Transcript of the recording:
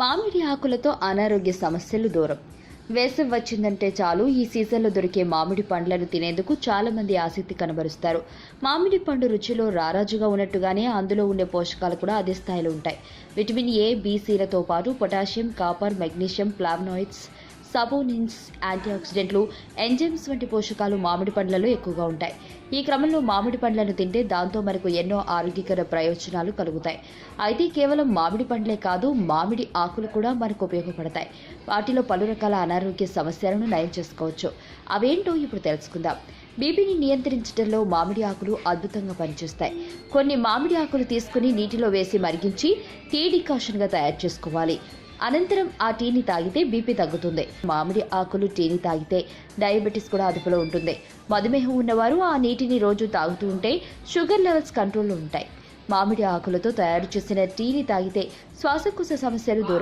మామిడి ఆకులతో అనారోగ్య సమస్యలు దూరం. వేసవి వచ్చిందంటే చాలు ఈ సీజన్లో దొరికే మామిడి పండ్లను తినేందుకు చాలామంది ఆసక్తి కనబరుస్తారు. మామిడి పండు రుచిలో రారాజుగా ఉన్నట్టుగానే అందులో ఉండే పోషకాలు కూడా అదే స్థాయిలో ఉంటాయి. విటమిన్ ఏ బీసీలతో పాటు potassium copper magnesium flavonoids saponins యాంటీఆక్సిడెంట్లు ఎంజైమ్స్ వంటి పోషకాలు మామిడి పండ్లలో ఎక్కువగా ఉంటాయి. ఈ క్రమంలో మామిడి పండ్లను తింటే దాంతో మనకు ఎన్నో ఆరోగ్యకర ప్రయోజనాలు కలుగుతాయి. అయితే కేవలం మామిడి పండ్లే కాదు మామిడి ఆకులు కూడా మనకు ఉపయోగపడతాయి. వాటిలో పలు రకాల అనారోగ్య సమస్యలను నయం చేసుకోవచ్చు. అవేంటో ఇప్పుడు తెలుసుకుందాం. బీపీని నియంత్రించడంలో మామిడి ఆకులు అద్భుతంగా పనిచేస్తాయి. కొన్ని మామిడి ఆకులు తీసుకుని నీటిలో వేసి మరిగించి టీ డికాషన్గా తయారు చేసుకోవాలి. అనంతరం ఆ టీని తాగితే బీపీ తగ్గుతుంది. మామిడి ఆకులు టీని తాగితే డయాబెటీస్ కూడా అదుపులో ఉంటుంది. మధుమేహం ఉన్నవారు ఆ నీటిని రోజు తాగుతూ ఉంటే షుగర్ లెవెల్స్ కంట్రోల్లో ఉంటాయి. మామిడి ఆకులతో తయారు చేసిన టీని తాగితే శ్వాసకోశ సమస్యలు దూరం